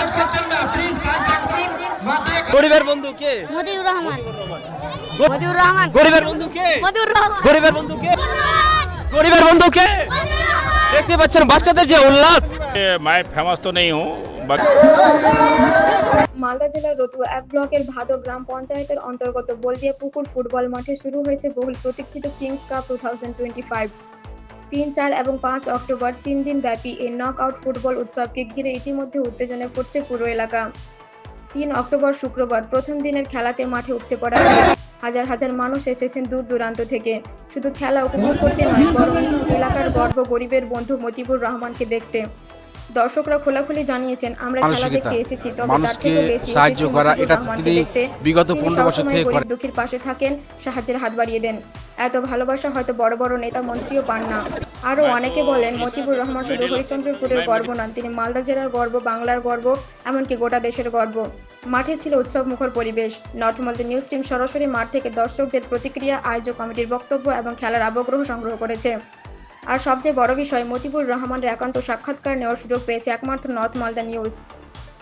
কাজ করছেন না প্লিজ কাজ করুন গরিবের বন্ধু কে? মতিউর রহমান। মতিউর রহমান গরিবের বন্ধু কে? মতিউর রহমান। গরিবের বন্ধু কে? গরিবের বন্ধু কে? দেখতে পাচ্ছেন বাচ্চাদের যে উল্লাস। ফেমাস তো নেই মালদা জেলার রতুয়া এক ব্লকের ভাদো গ্রাম পঞ্চায়েতের অন্তর্গত বলদিয়া পুকুর ফুটবল মাঠে শুরু হয়েছে বহুল প্রতীক্ষিত Kings Cup two thousand twenty five. তিন চার এবং পাঁচ অক্টোবর তিন দিন ব্যাপী এই নক আউট ফুটবল উৎসবকে ঘিরে ইতিমধ্যে উত্তেজনায় পড়ছে পুরো এলাকা। তিন অক্টোবর শুক্রবার প্রথম দিনের খেলাতে মাঠে উপচে পড়া হাজার হাজার মানুষ এসেছেন দূর দূরান্ত থেকে। শুধু খেলা উপভোগ করতে নয়, বরং এলাকার গর্ব গরিবের বন্ধু মতিবুর রহমানকে দেখতে। দর্শকরা খোলাখুলি জানিয়েছেন আমরা খেলা দেখতে এসেছি তবে তার থেকেও বেশি সাহায্য করা, এটা তিনি বিগত 15 বছর থেকে করেন। দুঃখীর পাশে থাকেন সাহায্যের হাত বাড়িয়ে দেন। এত ভালোবাসা হয়তো বড় বড় নেতা মন্ত্রীও পান না। আরও অনেকে বলেন মতিবুর রহমান শুধু হরিচন্দ্রপুরের গর্ব নন তিনি মালদা জেলার গর্ব বাংলার গর্ব এমনকি গোটা দেশের গর্ব। মাঠে ছিল উৎসব মুখর পরিবেশ। নর্থ মালদা নিউজ টিম সরাসরি মাঠ থেকে দর্শকদের প্রতিক্রিয়া আয়োজক কমিটির বক্তব্য এবং খেলার আবগ্রহ সংগ্রহ করেছে। আর সবচেয়ে বড় বিষয়, মতিবুর রহমানের একান্ত সাক্ষাৎকার নেওয়ার সুযোগ পেয়েছে একমাত্র নর্থ মালদা নিউজ।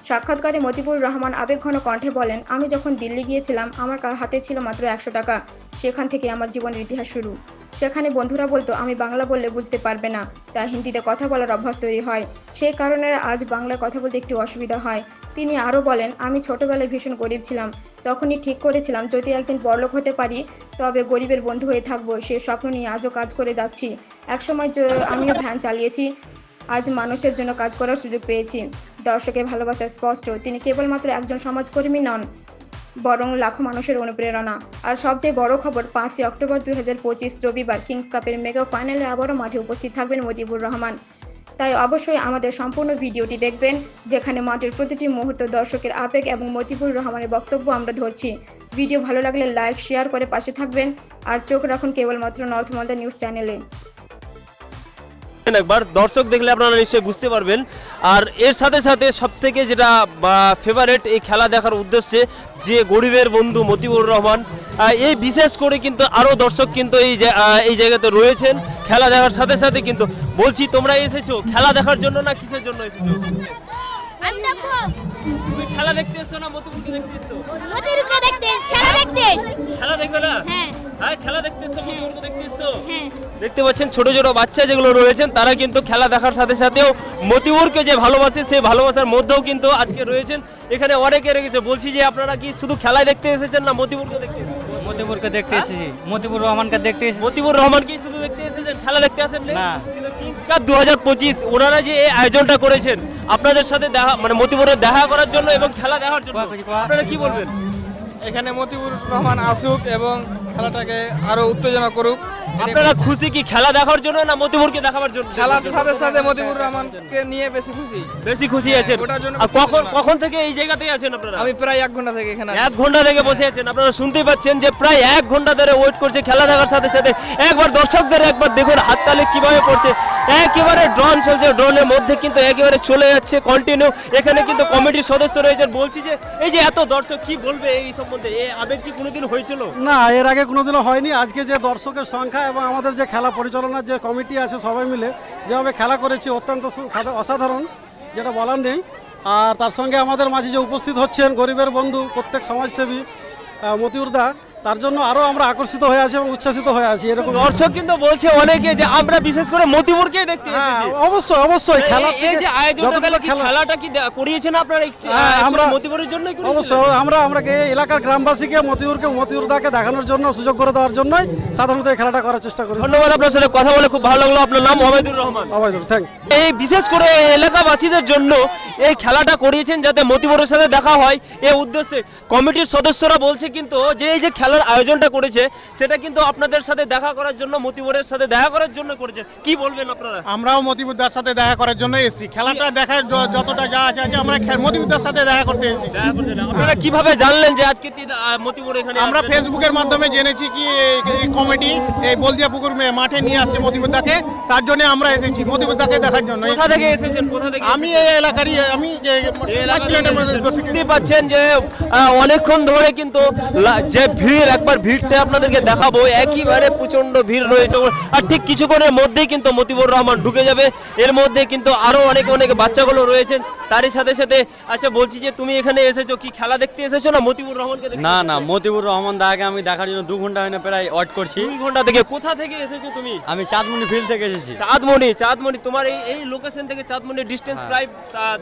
সাক্ষাৎকারে মতিবুর রহমান আবেগঘন কণ্ঠে বলেন, আমি যখন দিল্লি গিয়েছিলাম, আমার হাতে ছিল মাত্র একশো টাকা। সেখান থেকে আমার জীবনের ইতিহাস শুরু। সেখানে বন্ধুরা বলতো, আমি বাংলা বললে বুঝতে পারবে না। তাই হিন্দিতে কথা বলার অভ্যাস তৈরি হয়। সেই কারণে আজ বাংলায় কথা বলতে একটু অসুবিধা হয়। তিনি আরও বলেন, আমি ছোটবেলায় ভীষণ গরিব ছিলাম। তখনই ঠিক করেছিলাম, যদি একদিন বড়লোক হতে পারি, তবে গরিবের বন্ধু হয়ে থাকব। সে স্বপ্ন নিয়ে আজও কাজ করে যাচ্ছি। একসময় আমিও ভ্যান চালিয়েছি। আজ মানুষের জন্য কাজ করার সুযোগ পেয়েছি। দর্শকের ভালোবাসা স্পষ্ট। তিনি কেবলমাত্র একজন সমাজকর্মী নন, বরং লাখো মানুষের অনুপ্রেরণা। আর সবচেয়ে বড় খবর, পাঁচই অক্টোবর দুই হাজার পঁচিশ রবিবার কিংস কাপের মেগা ফাইনালে আবারও মাঠে উপস্থিত থাকবেন মজিবুর রহমান। তাই অবশ্যই আমাদের সম্পূর্ণ ভিডিওটি দেখবেন, যেখানে মাঠের প্রতিটি মুহূর্ত, দর্শকের আবেগ এবং মতিবুর রহমানের বক্তব্য আমরা ধরছি। ভিডিও ভালো লাগলে লাইক, শেয়ার করে পাশে থাকবেন, আর চোখ রাখুন কেবলমাত্র নর্থ মালদা নিউজ চ্যানেলে। একবার। দর্শক দেখলে আপনারা নিশ্চয়ই বুঝতে পারবেন। আর এর সাথে সাথে সব থেকে যেটা ফেভারেট এই খেলা দেখার উদ্দেশ্যে যে গরিবের বন্ধু মতিবুর রহমান এই বিশেষ করে কিন্তু আরও দর্শক কিন্তু এই এই জায়গাতে রয়েছেন। খেলা দেখার সাথে সাথে কিন্তু বলছি, তোমরা এসেছ? খেলা দেখার জন্য না কিসের জন্য এসেছ? আমি দেখো। তুমি খেলা দেখতে এসছো না দেখতে এসছো মতিউরকে দেখতে খেলা দেখতে। খেলা দেখবে না? হ্যাঁ। হ্যাঁ খেলা দেখতে এসছো মতিউরকে দেখতে এসছো হ্যাঁ। দেখতে পাচ্ছেন ছোট ছোট বাচ্চা যেগুলো রয়েছেন তারা কিন্তু খেলা দেখার সাথে সাথেও মতিউরকে যে ভালোবাসে সেই ভালোবাসার মধ্যেও কিন্তু আজকে রয়েছেন। এখানে অনেকে রেখেছে। বলছি যে আপনারা কি শুধু খেলায় দেখতে এসেছেন না মতিউরকে দেখতে এসেছেন? মতিপুরকে দেখতে এসেছি। মতিপুর রহমানকে দেখতে এসেছি। মতিউর রহমান কি শুধু দেখতে এসেছেন? খেলা দেখতে আসেন না। কাপ দু হাজার পঁচিশ ওনারা যে এই আয়োজনটা করেছেন আপনাদের সাথে দেখা মানে মতিপুরে দেখা করার জন্য এবং খেলা দেখার জন্য। আপনারা কি বলবেন? এখানে মতিবুর রহমান আসুক এবং খেলাটাকে আরও উত্তেজনা করুক। আপনারা খুশি কি খেলা দেখার জন্য না মতিপুরকে দেখাবার জন্য? খেলার সাথে সাথে মতিউর রহমানকে নিয়ে বেশি খুশি। বেশি খুশি আছেন। ওটার জন্য আর কখন কখন থেকে এই জায়গাতেই আছেন আপনারা? আমি প্রায় এক ঘণ্টা থেকে এখানে এক ঘণ্টা থেকে বসে আছেন। আপনারা শুনতেই পাচ্ছেন যে প্রায় এক ঘণ্টা ধরে ওয়েট করছে খেলা দেখার সাথে সাথে। একবার দর্শকদের একবার দেখুন হাততালি কীভাবে পড়ছে। একেবারে ড্রোন চলছে। ড্রোনের মধ্যে কিন্তু একেবারে চলে যাচ্ছে কন্টিনিউ এখানে কিন্তু কমিটির সদস্য রয়েছেন। বলছি যে এই যে এত দর্শক কি বলবে এই সম্বন্ধে? এই আবেগ কি কোনোদিন হয়েছিল? না এর আগে কোনোদিনও হয়নি। আজকে যে দর্শকের সংখ্যা এবং আমাদের যে খেলা পরিচালনার যে কমিটি আছে সবাই মিলে যেভাবে খেলা করেছি অত্যন্ত অসাধারণ, যেটা বলার নেই। আর তার সঙ্গে আমাদের মাঝে যে উপস্থিত হচ্ছেন গরিবের বন্ধু, প্রত্যেক সমাজসেবী মতিউরদা তার জন্য আরও আমরা আকর্ষিত হয়ে আছি এবং উচ্ছ্বাসিত হয়ে আছি এরকম। দর্শক কিন্তু বলছে অনেকে যে আমরা বিশেষ করে মতিপুরকে দেখতে হ্যাঁ অবশ্যই অবশ্যই খেলা এই- যে আয়োজনটা কি খেলাটা কি করিয়েছেন আপনারা হ্যাঁ, আমরা- মতিপুরের জন্যই করিয়েছিলেন? অবশ্যই আমরা আমরা এলাকার গ্রামবাসীকে মতিউরকে মতিউর দাকে দেখানোর জন্য সুযোগ করে দেওয়ার জন্যই সাধারণত এই খেলাটা করার চেষ্টা করি। ধন্যবাদ আপনার সাথে কথা বলে খুব ভালো লাগল। আপনার নাম ওবায়দুর রহমান। অবশ্যই থ্যাংক এই বিশেষ করে এলাকাবাসীদের জন্য এই খেলাটা করিয়েছেন যাতে মতিবরের সাথে দেখা হয়। এই উদ্দেশ্যে কমিটির সদস্যরা বলছে কিন্তু যে এই যে খেলার আয়োজনটা করেছে সেটা কিন্তু আপনাদের সাথে দেখা করার জন্য মতিবরের সাথে দেখা করার জন্য করেছে। কি বলবেন আপনারা? আমরাও মতিবুদ্দার সাথে দেখা করার জন্য এসেছি। খেলাটা দেখার যতটা যা আছে আছে আমরা মতিবুদ্দার সাথে দেখা করতে এসেছি। দেখা। আপনারা কীভাবে জানলেন যে আজকে মতিবর এখানে আমরা ফেসবুকের মাধ্যমে জেনেছি কি এই- কমিটি এই বলদিয়া পুকুর মাঠে নিয়ে আসছে মতিবুদ্দাকে তার জন্য আমরা এসেছি মতিবুদ্দাকে দেখার জন্য। কোথা থেকে এসেছেন? কোথা থেকে আমি এই এলাকারই আমি দেখতে পাচ্ছেন যে অনেকক্ষণ ধরে কিন্তু যে ভিড় ভিড় একবার ভিড়টা আপনাদেরকে দেখাবো। একইবারে প্রচণ্ড ভিড় রয়েছে। আর ঠিক কিছুক্ষণের মধ্যেই কিন্তু মতিবুর রহমান ঢুকে যাবে। এর মধ্যে কিন্তু আরও অনেক অনেক বাচ্চাগুলো রয়েছেন তারই সাথে সাথে আচ্ছা বলছি যে তুমি এখানে এসেছ কি খেলা দেখতে এসেছ না মতিবুর রহমানকে দেখতে না না মতিবুর রহমান দাকে আমি দেখার জন্য দু ঘণ্টা হয় না প্রায় ওয়েট করছি। দুই ঘণ্টা থেকে কোথা থেকে এসেছ তুমি? আমি চাঁদমুনি ফিল্ড থেকে এসেছি। চাঁদমণি চাঁদমণি তোমার এই এই লোকেশন থেকে চাঁদমণি ডিস্টেন্স হ্যাঁ। প্রায়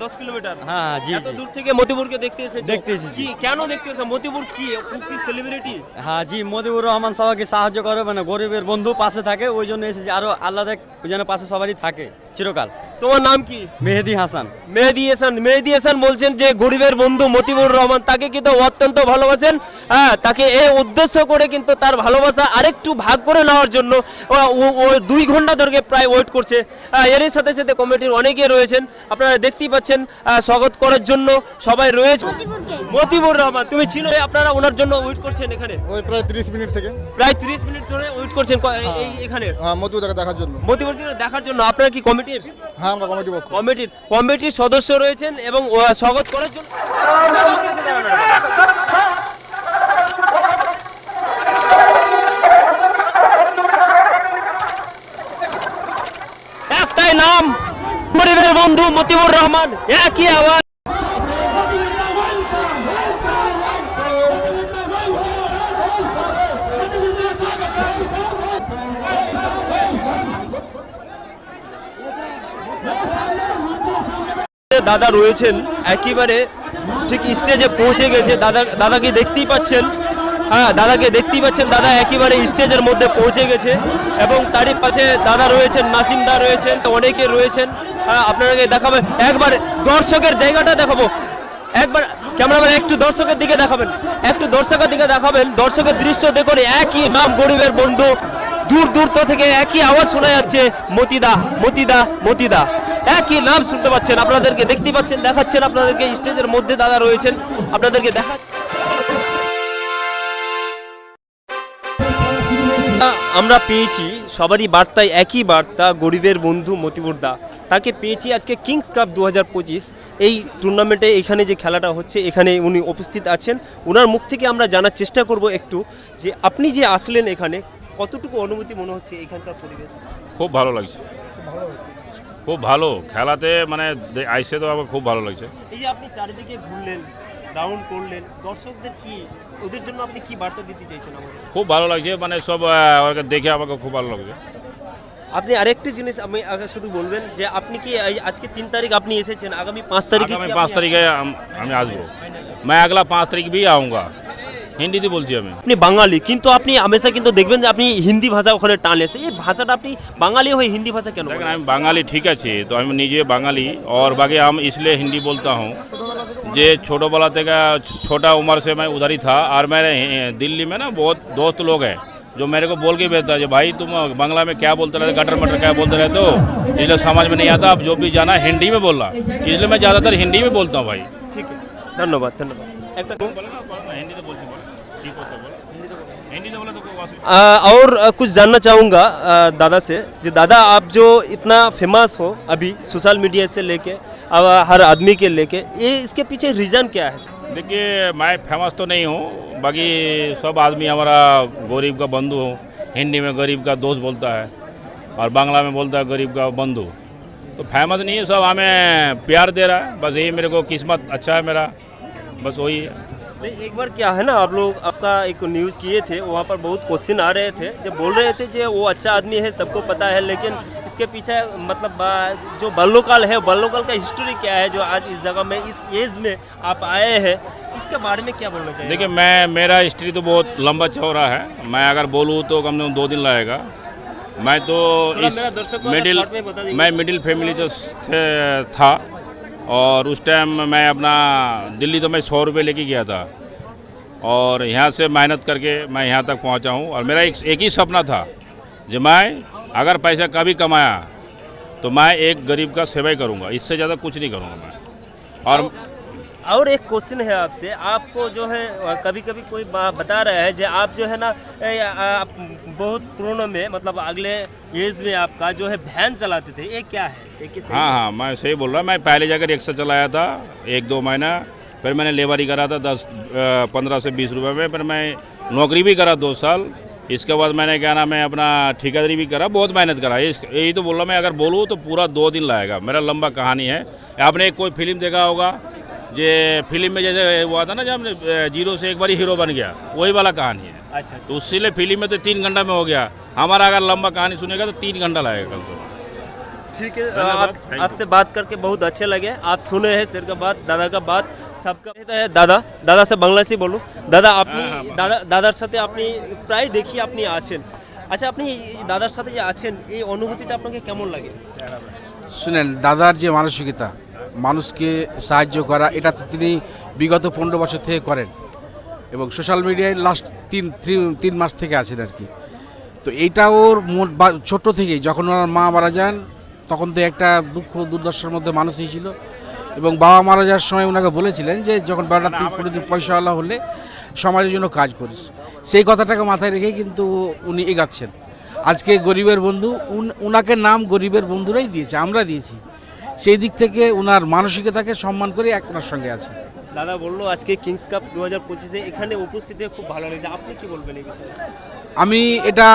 দশ কিলোমিটার। হ্যাঁ জি এত দূর থেকে মতিপুরকে দেখতে এসেছ? দেখতে এসেছি। কেন দেখতে এসেছ? মতিপুর কি? কি সেলিব্রিটি হ্যাঁ জি, মদিবুর রহমান সবাইকে সাহায্য করে মানে গরিবের বন্ধু পাশে থাকে, ওই জন্য এসেছি। আরও আল্লাহ যেন পাশে সবারই থাকে। চিরকাল। তোমার নাম কি? মেহেদি হাসান। মেহেদি হাসান। মেহেদি হাসান বলছেন যে গরিবের বন্ধু মতিবুর রহমান তাকে কিন্তু অত্যন্ত ভালোবাসেন। হ্যাঁ তাকে এই উদ্দেশ্য করে কিন্তু তার ভালোবাসা আরেকটু ভাগ করে নেওয়ার জন্য দুই ঘণ্টা ধরে প্রায় ওয়েট করছে। এরই সাথে সাথে কমিটির অনেকে রয়েছেন। আপনারা দেখতেই পাচ্ছেন স্বাগত করার জন্য সবাই রয়েছে। মতিবুর রহমান তুমি ছিল আপনারা ওনার জন্য ওয়েট করছেন এখানে? ওই প্রায় তিরিশ মিনিট থেকে। প্রায় তিরিশ মিনিট ধরে ওয়েট করছেন এই- এই এখানে। হ্যাঁ মতিবুদাকে দেখার জন্য। মতিবুর দেখার জন্য। আপনারা কি কমিটির হ্যাঁ আমরা কমিটি পক্ষ। কমিটির কমিটির সদস্য রয়েছেন এবং স্বাগত করার জন্য একটাই নাম পরিবেশ বন্ধু মতিবুর রহমান একই আওয়াজ। দাদা রয়েছেন, একেবারে ঠিক স্টেজে পৌঁছে গেছে। দাদা, দাদাকে দেখতেই পাচ্ছেন। হ্যাঁ দাদাকে দেখতেই পাচ্ছেন। দাদা একেবারে স্টেজের মধ্যে পৌঁছে গেছে এবং তারই পাশে দাদা রয়েছেন, নাসিম দা রয়েছেন অনেকে রয়েছেন। হ্যাঁ আপনাকে দেখাবেন একবার দর্শকের জায়গাটা দেখাবো। একবার ক্যামেরাম্যান, একটু দর্শকের দিকে দেখাবেন। একটু দর্শকের দিকে দেখাবেন। দর্শকের দৃশ্য দেখুন, একই নাম গরিবের বন্ধু। দূর দূর থেকে একই আওয়াজ শোনা যাচ্ছে। মতিদা মতিদা মতিদা। একই নাম শুনতে পাচ্ছেন আপনাদেরকে দেখতে পাচ্ছেন দেখাচ্ছেন আপনাদেরকে স্টেজের মধ্যে দাদা রয়েছেন আপনাদেরকে দেখা আমরা পেয়েছি সবারই বার্তায় একই বার্তা গরিবের বন্ধু মতিবুর দা। তাকে পেয়েছি আজকে কিংস কাপ দু হাজার পঁচিশ এই টুর্নামেন্টে এখানে যে খেলাটা হচ্ছে এখানে উনি উপস্থিত আছেন। ওনার মুখ থেকে আমরা জানার চেষ্টা করব একটু যে আপনি যে আসলেন এখানে কতটুকু অনুভূতি মনে হচ্ছে এখানকার পরিবেশ? খুব ভালো লাগছে। খুব ভালো খেলাতে মানে দে- আইসে তো আমার খুব ভালো লাগছে এই যে আপনি চারিদিকে ঘুরলেন রাউন্ড করলেন দর্শকদের কি ওদের জন্য আপনি কি বার্তা দিতে চাইছেন আমাদের খুব ভালো লাগছে মানে সব আহ, ওকে দেখে আমাকে খুব ভালো লাগছে আপনি আরেকটি জিনিস আমি আগে শুধু বলবেন যে আপনি কি এই আজকে তিন তারিখ আপনি এসেছেন আগামী পাঁচ তারিখে আগামী কি পাঁচ আপনি তারিখে আম- আমি আসবো मैं अगला पाँच तारीख भी आऊँगा হিন্দিতে বলছি আমি আপনি বাঙালি কিন্তু আপনি হামেশা কিন্তু দেখবেন যে আপনি হিন্দি ভাষা ওখানে টান এসে এই ভাষাটা আপনি বাঙালি হয়ে হিন্দি ভাষা কেন দেখেন বলেন? আমি বাঙালি ঠিক আছে তো আমি নিজে বাঙালি और बाकी हम इसलिए हिंदी बोलता हूँ जे छोटोवाला तक छोटा उम्र से मैं उधर ही था और मेरे हे- दिल्ली में ना बहुत दोस्त लोग हैं जो मेरे को बोल के भेजता है भाई तुम बांग्ला में क्या बोलते रहते गटर मटर क्या बोलते रहते हो इसलिए समझ में नहीं आता अब जो भी जाना हिंदी में बोलना इसलिए मैं ज़्यादातर हिंदी में बोलता हूँ भाई ঠিক আছে ধন্যবাদ ধন্যবাদ একটা हिंदी तो बोलती बोला ठीक होता बोला हिंदी तो बोला तो कोई वास- आ, और आ, कुछ जानना चाहूँगा आ, दादा से जो दादा आप जो इतना फेमस हो अभी सोशल मीडिया से लेके अब हर आदमी के लेके ये इसके पीछे रीज़न क्या है देखिए मैं फेमस तो नहीं हूँ बाकी सब आदमी हमारा गरीब का बंधु हो हिंदी में गरीब का दोस्त बोलता है और बांग्ला में बोलता है गरीब का बंधु तो फेमस नहीं है सब हमें प्यार दे रहा है बस यही मेरे को किस्मत अच्छा है मेरा बस वही है। नहीं एक बार क्या है ना आप लोग आपका एक न्यूज़ किए थे वहाँ पर बहुत क्वेश्चन आ रहे थे। जब बोल रहे थे जो वो अच्छा आदमी है सबको पता है लेकिन इसके पीछे मतलब जो बल्लोकाल है बल्लोकाल का हिस्ट्री क्या है जो आज इस जगह में इस एज में आप आए हैं इसके बारे में क्या बोलना चाहिए? देखिए मैं मेरा हिस्ट्री तो बहुत लंबा चौड़ा है। मैं अगर बोलूँ तो कम से कम दो दिन लगेगा। मैं तो इस मिडिल में मिडिल फैमिली जो था। और उस टाइम मैं अपना दिल्ली तो मैं सौ रुपये लेके गया था। और यहाँ से मेहनत करके मैं यहाँ तक पहुँचा हूँ और मेरा एक एक ही सपना था जो मैं अगर पैसा कभी कमाया तो मैं एक गरीब का सेवा ही करूँगा। इससे ज़्यादा कुछ नहीं करूँगा मैं। और और एक क्वेश्चन है आपसे। आपको जो है कभी कभी कोई बता रहा है जो आप जो है ना आप बहुत पुरानों में मतलब अगले एज में आपका जो है वैन चलाते थे। ये क्या है? हाँ हाँ मैं सही बोल रहा हूँ। मैं पहले जाकर रिक्शा चलाया था, एक दो महीना। फिर मैंने लेबरी करा था दस पंद्रह से बीस रुपए में। फिर मैं नौकरी भी करा दो साल। इसके बाद मैंने, क्या नाम है, अपना ठेकेदारी भी करा, बहुत मेहनत करा। यही तो बोल रहा मैं अगर बोलूँ तो पूरा दो दिन लगेगा। मेरा लंबा कहानी है। आपने कोई फ़िल्म देखा होगा? जे फिल्म में जैसे हुआ था ना जब हमने अ, जीरो से एक बार हीरो बन गया वही वाला कहानी है अच्छा तो उससे फिल्म में तो तीन घंटा में हो गया हमारा अगर लंबा कहानी सुनेगा तो तीन घंटा लगेगा कल को ठीक है धन्यवाद, आप thank you. आपसे बात करके बहुत अच्छे लगे आप सुने हैं सर का बात दादा का बात सबका है দাদা দাদা সে বাংলাদেশি বলুন দাদা আপনি দাদা দাদার সাথে আপনি প্রায় দেখি আপনি আছেন আচ্ছা আপনি এই দাদার সাথে যে আছেন এই অনুভূতিটা আপনাকে কেমন লাগে শুনেন দাদার যে মানসিকতা মানুষকে সাহায্য করা এটা তিনি বিগত পনেরো বছর থেকে করেন। এবং সোশ্যাল মিডিয়ায় লাস্ট তিন, তিন- মাস থেকে আছেন আর কি। তো এইটা ওর ছোট্ট থেকেই যখন ওনার মা মারা যান, তখন তো একটা দুঃখ, দুর্দশার মধ্যে মানুষই ছিল। এবং বাবা মারা যাওয়ার সময় ওনাকে বলেছিলেন যে, যখন বেড়া তুই কোনোদিন পয়সাওয়ালা হলে সমাজের জন্য কাজ করিস। সেই কথাটাকে মাথায় রেখেই কিন্তু উনি এগাচ্ছেন। আজকে গরিবের বন্ধু, উন- উনাকে নাম গরিবের বন্ধুরাই দিয়েছে, আমরা দিয়েছি। সেই দিক থেকে ওনার মানসিকতাকে সম্মান করে এক ওনার সঙ্গে আছে। দাদা বলল আজকে কিংস কাপ দু হাজার পঁচিশে এখানে উপস্থিত হয়ে খুব ভালো লেগেছে। আপনি কি বলবেন এই বিষয়ে? আমি এটা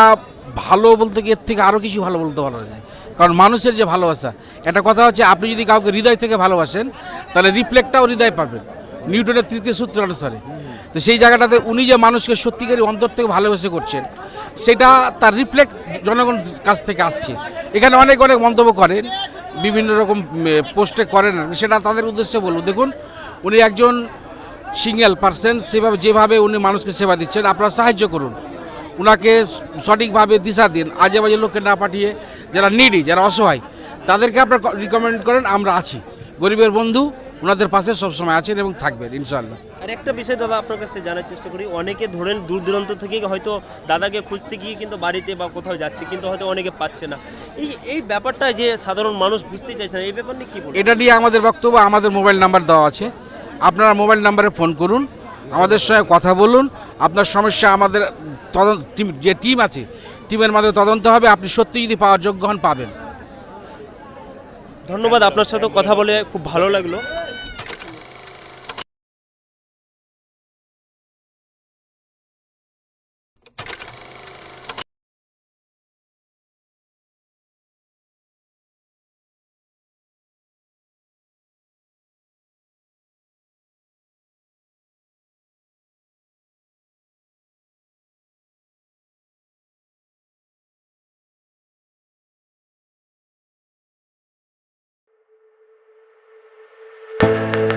ভালো বলতে গিয়ে এর থেকে আরও কিছু ভালো বলতে পারা যায় কারণ মানুষের যে ভালোবাসা একটা কথা হচ্ছে আপনি যদি কাউকে হৃদয় থেকে ভালোবাসেন তাহলে রিফ্লেক্টটাও হৃদয় পাবেন। নিউটনের তৃতীয় সূত্র অনুসারে। তো সেই জায়গাটাতে উনি যে মানুষকে সত্যিকারই অন্তর থেকে ভালোবেসে করছেন সেটা তার রিফ্লেক্ট জনগণ কাছ থেকে আসছে। এখানে অনেক অনেক মন্তব্য করেন, বিভিন্ন রকম পোস্টে করেন। সেটা তাদের উদ্দেশ্যে বলব। দেখুন, উনি একজন সিঙ্গেল পার্সন সেভাবে, যেভাবে উনি মানুষকে সেবা দিচ্ছেন, আপনারা সাহায্য করুন। ওনাকে সঠিকভাবে দিশা দিন আজে বাজে লোককে না পাঠিয়ে যারা নিডি যারা অসহায়, তাদেরকে আপনারা রিকমেন্ড করেন, আমরা আছি। গরিবের বন্ধু ওনাদের পাশে সবসময় আছেন এবং থাকবেন ইনশাআল্লাহ। আর একটা বিষয় দাদা আপনার কাছ থেকে জানার চেষ্টা করি অনেকে ধরেন দূর দূরান্ত থেকে হয়তো দাদাকে খুঁজতে গিয়ে কিন্তু বাড়িতে বা কোথাও যাচ্ছে কিন্তু হয়তো অনেকে পাচ্ছে না। এই এই ব্যাপারটা যে সাধারণ মানুষ বুঝতে চাইছে না এই ব্যাপার নিয়ে কি এটা নিয়ে আমাদের বক্তব্য আমাদের মোবাইল নাম্বার দেওয়া আছে। আপনারা মোবাইল নাম্বারে ফোন করুন আমাদের সঙ্গে কথা বলুন। আপনার সমস্যা আমাদের তদন্ত টিম যে টিম আছে টিমের মাধ্যমে তদন্ত হবে। আপনি সত্যি যদি পাওয়ার যোগ্য হন পাবেন। ধন্যবাদ আপনার সাথে কথা বলে খুব ভালো লাগল। Música